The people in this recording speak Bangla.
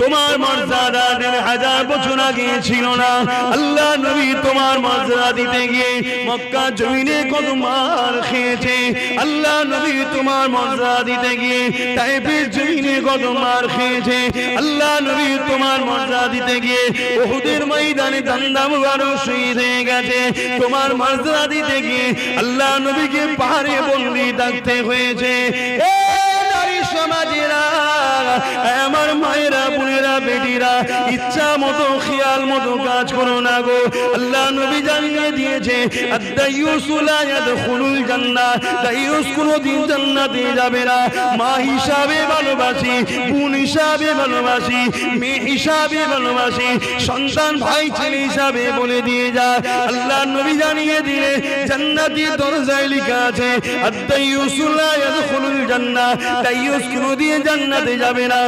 তোমার মর্যাদা দেড় হাজার বছর আগে ছিল না। আল্লাহ নবী তোমার মর্যাদা দিতে গিয়ে মক্কা জমিনে কত মার খেয়েছে। আল্লাহ নবী তোমার মর্যাদা দিতে গিয়ে টাইপের জমিনে কত মার খেয়েছে। আল্লাহ নবী তোমার মর্যাদা দিতে গিয়ে ময়দানে হয়ে গেছে। তোমার মর্যাদা দিতে গিয়ে আল্লাহ নবীকে পাহাড়ে বন্দি থাকতে হয়েছে। এ আমার মায়েরা বেটিরা, ইচ্ছা মতো, খেয়াল মতো কাজ করো না গো। আল্লাহ নবী জানিয়ে দিয়েছে কোনদিন জান্নাতে যাবে না। মা হিসাবে ভালোবাসি, বোন হিসাবে ভালোবাসি, মেয়ে হিসাবে ভালোবাসি, সন্তান ভাই ছেলে হিসাবে বলে দিয়ে যা। আল্লাহ নবী জানিয়ে দিলে, জান্নাতি দরজায় লেখা আছে ইয়াদখুলুল জান্নাহ। জান্নাতে যাবে না।